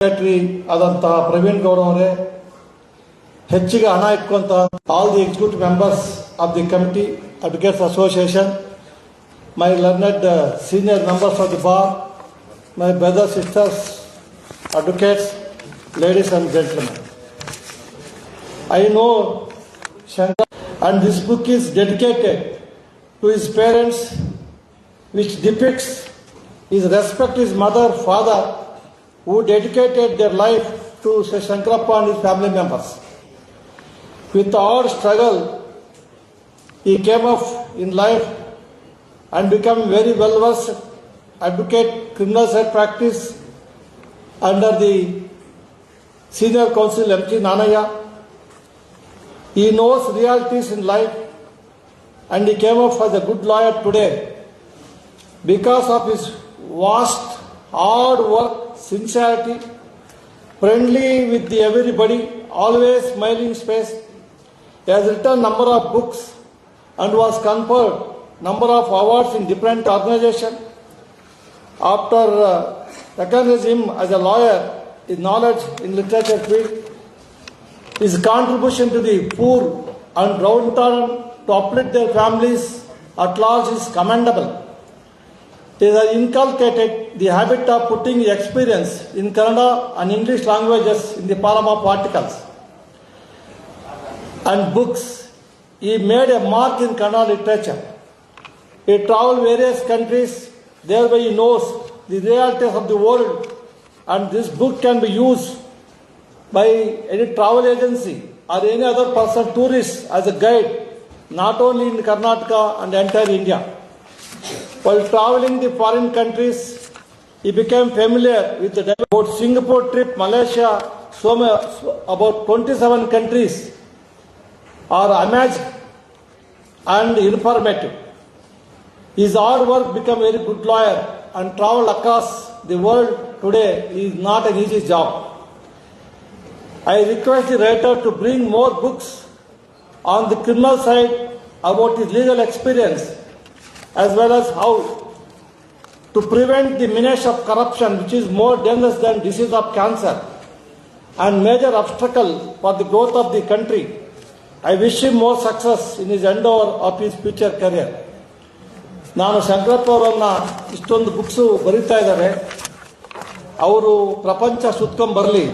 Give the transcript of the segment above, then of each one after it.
Secretary ಆದಂತಹ ಪ್ರವೀಣ್ ಗೌಡ ಅವರೇ ಹೆಚ್ಚಿಗೆ ಹಣ ಇಟ್ಕೊಂತ all the executive members of the committee advocates association my learned senior members of the bar my brother sisters advocates, ladies and gentlemen. I know Shankar and this book is dedicated to his parents which depicts his respect his mother, father who dedicated their life to Sri Shankarappa and his family members. With hard struggle, he came up in life and became very well versed advocate criminal side practice under the senior counsel M.T. Nanaya. He knows realities in life and he came up as a good lawyer today because of his vast hard work, sincerity, friendly with the everybody, always smiling face. He has written number of books and was conferred number of awards in different organizations. After uh, recognizing him as a lawyer, his knowledge in literature field, his contribution to the poor and downtrodden to uplift their families at large is commendable. He has inculcated the habit of putting experience in Kannada and English languages in the column of articles and books. He made a mark in Kannada literature. He traveled various countries, thereby he knows the realities of the world, and this book can be used by any travel agency or any other person, tourist, as a guide, not only in Karnataka and entire India. While traveling the foreign countries, he became familiar with the about Singapore trip, Malaysia, so about 27 countries are amazed and informative. His hard work become very good lawyer and travel across the world today is not an easy job. I request the writer to bring more books on the criminal side about his legal experience as well as how to prevent the menace of corruption which is more dangerous than disease of cancer and major obstacle for the growth of the country. I wish him more success in his endeavor of his future career. ನಾನು ಶಂಕರಪ್ಪ ಅವರನ್ನ ಇಷ್ಟೊಂದು books ಬರೀತಾ ಇದ್ದಾರೆ ಅವರು ಪ್ರಪಂಚ ಸುತ್ಕೊಂಡ್ ಬರಲಿ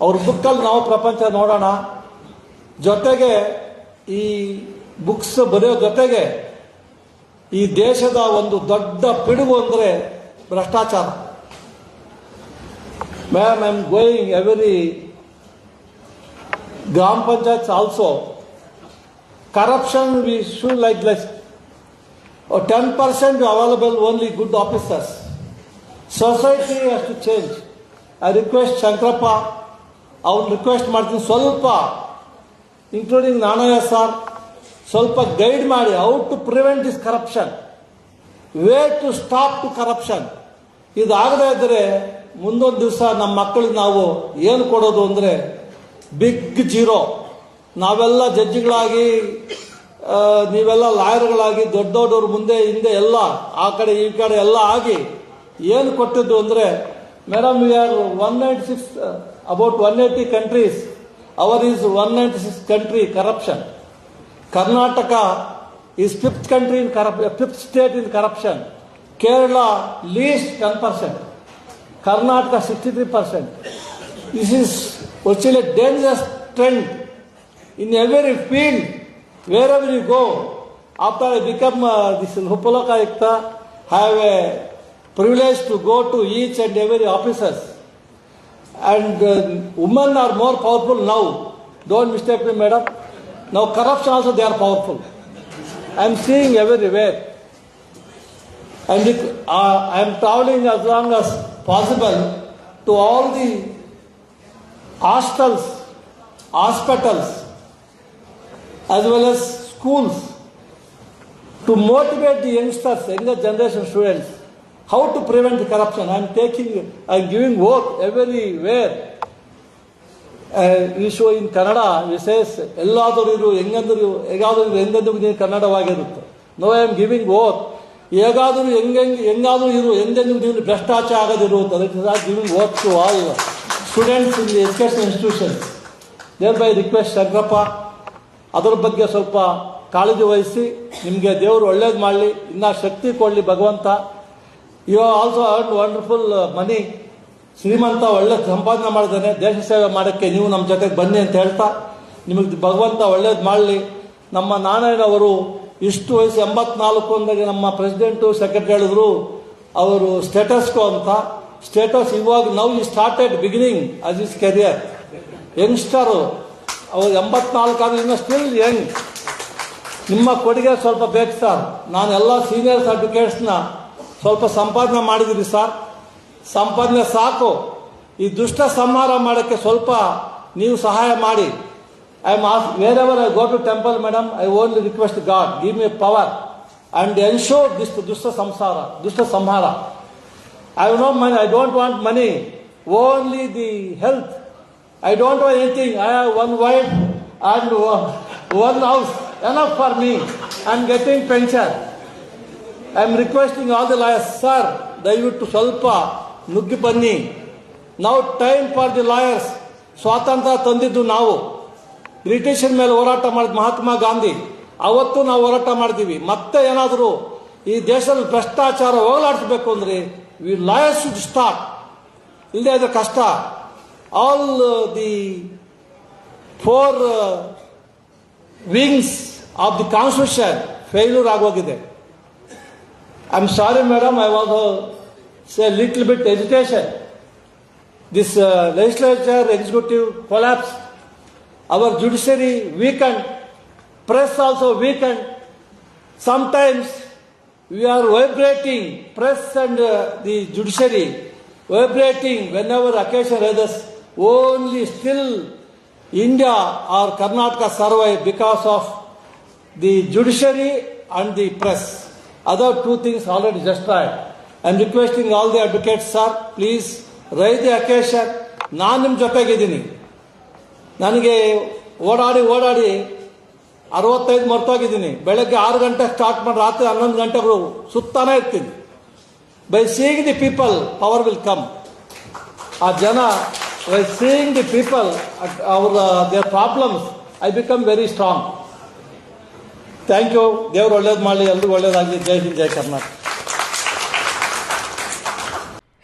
ಅವ್ರ ಬುಕ್ಕಲ್ಲಿ ನಾವು ಪ್ರಪಂಚ ನೋಡೋಣ ಜೊತೆಗೆ ಈ ಬುಕ್ಸ್ ಬರೆಯೋ ಜೊತೆಗೆ ಈ ದೇಶದ ಒಂದು ದೊಡ್ಡ ಪಿಡುಗು ಅಂದರೆ ಭ್ರಷ್ಟಾಚಾರ. Ma'am I am going every grama panchayat also corruption we should like less ten percent available only good officers society has to change I request Shankarappa ಅವ್ನು ರಿಕ್ವೆಸ್ಟ್ ಮಾಡ್ತೀನಿ ಸ್ವಲ್ಪ ಇನ್ಕ್ಲೂಡಿಂಗ್ ನಾನಯ್ಯ ಸರ್ ಸ್ವಲ್ಪ ಗೈಡ್ ಮಾಡಿ how to prevent this corruption way to stop to corruption ಇದಾಗದೇ ಇದ್ದರೆ ಮುಂದೊಂದು ದಿವಸ ನಮ್ಮ ಮಕ್ಕಳಿಗೆ ನಾವು ಏನು ಕೊಡೋದು ಅಂದರೆ ಬಿಗ್ ಜೀರೋ ನಾವೆಲ್ಲ ಜಡ್ಜಿಗಳಾಗಿ ನೀವೆಲ್ಲ ಲಾಯರ್ಗಳಾಗಿ ದೊಡ್ಡ ದೊಡ್ಡವ್ರ ಮುಂದೆ, ಹಿಂದೆ ಎಲ್ಲ, ಆ ಕಡೆ, ಈ ಕಡೆ ಎಲ್ಲ ಆಗಿ ಏನು ಕೊಟ್ಟಿದ್ದು ಅಂದರೆ madam we are one ninety six about one eighty countries our is one ninety six country corruption Karnataka is fifth country in corruption, uh, fifth state in corruption. Kerala least 10%. Karnataka 63%. This is virtually a dangerous trend. In every field, wherever you go, after I become uh, this Upalaka Ekta, have a privilege to go to each and every offices. And uh, women are more powerful now. Don't mistake me, madam. Now corruption also they are powerful. I am seeing everywhere. And uh, I am traveling as long as possible to all the hostels, hospitals, as well as schools to motivate the youngsters, younger generation students, how to prevent corruption. I am taking, I am giving work everywhere. ವಿಶ್ವ ಇನ್ ಕನ್ನಡ ವಿಶೇಷ ಎಲ್ಲಾದರೂ ಇರು, ಹೆಂಗಂದ್ರು ಹೇಗಾದರೂ ಇರು, ಹೆಂಗಂದ್ರೂ ನೀನು ಕನ್ನಡವಾಗಿರುತ್ತೆ. No I am giving oath ಹೇಗಾದರೂ ಹೆಂಗೆ ಹೆಂಗಾದರೂ ಇರು, ಹೆಂಗೆಂದ್ರೂ ನೀನು ಭ್ರಷ್ಟಾಚಾರ ಆಗದಿರು ಅಂತ are giving oath to all students in the education institutions there by request Shankarappa ಅದರ ಬಗ್ಗೆ ಸ್ವಲ್ಪ ಕಾಳಜಿ ವಹಿಸಿ, ನಿಮಗೆ ದೇವರು ಒಳ್ಳೇದು ಮಾಡಲಿ, ಇನ್ನೂ ಶಕ್ತಿ ಕೊಡಲಿ ಭಗವಂತ. You also earn wonderful money ಶ್ರೀಮಂತ ಒಳ್ಳೆ ಸಂಪಾದನೆ ಮಾಡಿದ್ದಾನೆ, ದೇಶ ಸೇವೆ ಮಾಡೋಕ್ಕೆ ನೀವು ನಮ್ಮ ಜೊತೆಗೆ ಬನ್ನಿ ಅಂತ ಹೇಳ್ತಾ, ನಿಮಗೆ ಭಗವಂತ ಒಳ್ಳೇದು ಮಾಡಲಿ. ನಮ್ಮ ನಾರಾಯಣವರು ಇಷ್ಟು ವಯಸ್ಸು ಎಂಬತ್ನಾಲ್ಕು ಅಂದಾಗ ನಮ್ಮ ಪ್ರೆಸಿಡೆಂಟು ಸೆಕ್ರೆಟರಿ ಹೇಳಿದ್ರು, ಅವರು ಸ್ಟೇಟಸ್ಕೋ ಅಂತ. ಸ್ಟೇಟಸ್ ಇವಾಗ ನೌ ಈ started beginning us is career youngster ಅವ್ರು ಎಂಬತ್ನಾಲ್ಕು ಆದ್ರೆ ಇನ್ನೂ ಸ್ಟಿಲ್ ಯಂಗ್ ನಿಮ್ಮ ಕೊಡುಗೆ ಸ್ವಲ್ಪ ಬೇಕು ಸರ್ ನಾನು ಎಲ್ಲ ಸೀನಿಯರ್ ಸರ್ಟಿಫಿಕೇಟ್ಸ್ನ ಸ್ವಲ್ಪ ಸಂಪಾದನೆ ಮಾಡಿದ್ದೀರಿ ಸರ್ ಸಂಪಾದನೆ ಸಾಕು ಈ ದುಷ್ಟ ಸಂಹಾರ ಮಾಡೋಕ್ಕೆ ಸ್ವಲ್ಪ ನೀವು ಸಹಾಯ ಮಾಡಿ I ask wherever I go to temple madam I only request God give me power and ensure this ದುಷ್ಟ ಸಂಸಾರ ದುಷ್ಟ ಸಂಹಾರ I have no money, I don't want money, only the health. I don't want anything. I have one wife and one one house, enough for me. I'm getting pension. I'm requesting all the lawyers, sir, ದಯವಿಟ್ಟು ಸ್ವಲ್ಪ ನುಗ್ಗಿ ಬನ್ನಿ. ನಾವು time for the lawyers ಸ್ವಾತಂತ್ರ್ಯ ತಂದಿದ್ದು ನಾವು. ಬ್ರಿಟಿಷರ ಮೇಲೆ ಹೋರಾಟ ಮಾಡಿದ ಮಹಾತ್ಮ ಗಾಂಧಿ. ಅವತ್ತು ನಾವು ಹೋರಾಟ ಮಾಡಿದೀವಿ. ಮತ್ತೆ ಏನಾದರೂ ಈ ದೇಶದಲ್ಲಿ ಭ್ರಷ್ಟಾಚಾರ ಹೋಗಲಾಡಿಸ್ಬೇಕು ಅಂದ್ರೆ ವಿ ಲಾಯರ್ಸ್ ಶುಡ್ ಸ್ಟಾರ್ಟ್ ಇಲ್ಲದೆ ಆದರೆ ಕಷ್ಟ. All the four wings of the constitution failure ಆಗೋಗಿದೆ. I am sorry madam I was So a little bit agitation. This uh, legislature, executive collapsed. Our judiciary weakened. Press also weakened. Sometimes we are vibrating, press and uh, the judiciary vibrating whenever occasion arises. Only still India or Karnataka survive because of the judiciary and the press. Other two things already destroyed. I requesting all the advocate sir please Rai ಅಕೇಶ್ sir ನಾನು ನಿಮ್ಮ ಜೊತೆಗಿದ್ದೀನಿ. ನನಗೆ ಓಡಾಡಿ ಓಡಾಡಿ ಅರವತ್ತೈದು ಮರ್ತೋಗಿದ್ದೀನಿ. ಬೆಳಗ್ಗೆ ಆರು ಗಂಟೆ start ಮಾಡಿ, ರಾತ್ರಿ ಹನ್ನೊಂದು ಗಂಟೆಗಳು ಸುತ್ತಾನೆ ಇರ್ತೀನಿ. By seeing the people power will come ಆ ಜನ ಬೈ ಸೀಯಿಂಗ್ ದಿ ಪೀಪಲ್ ಅವರ their problems I become very strong thank you ದೇವ್ರು ಒಳ್ಳೇದು ಮಾಡಲಿ, ಎಲ್ರಿಗೂ ಒಳ್ಳೇದಾಗಲಿ. ಜೈ ಹಿಂದ್, ಜೈ ಕರ್ನಾಟಕ.